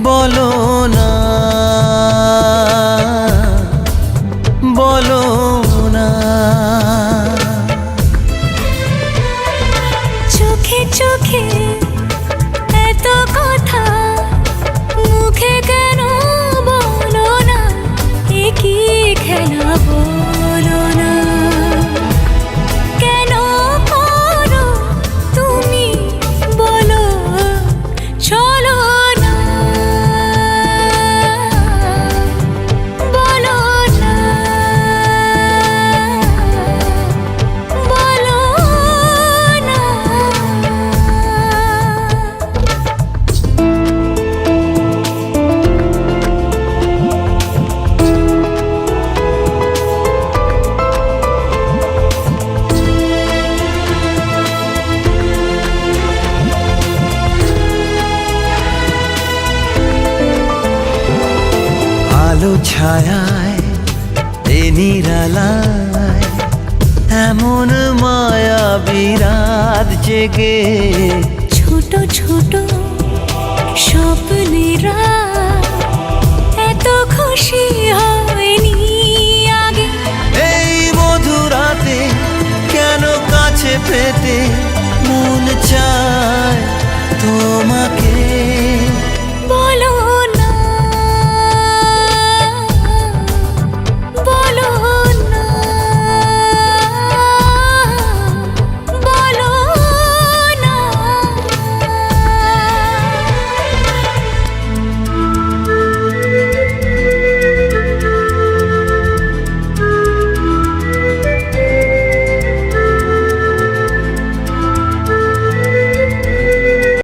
বলো না। আলো ছায়ায় এমন মায়া বিরাত জেগে। ছোট ছোট স্বপ্নেরা এত খুশি হয়নি আগে। এই মধুরাতে কেন কাছে পেতে মন চায় তোমাকে?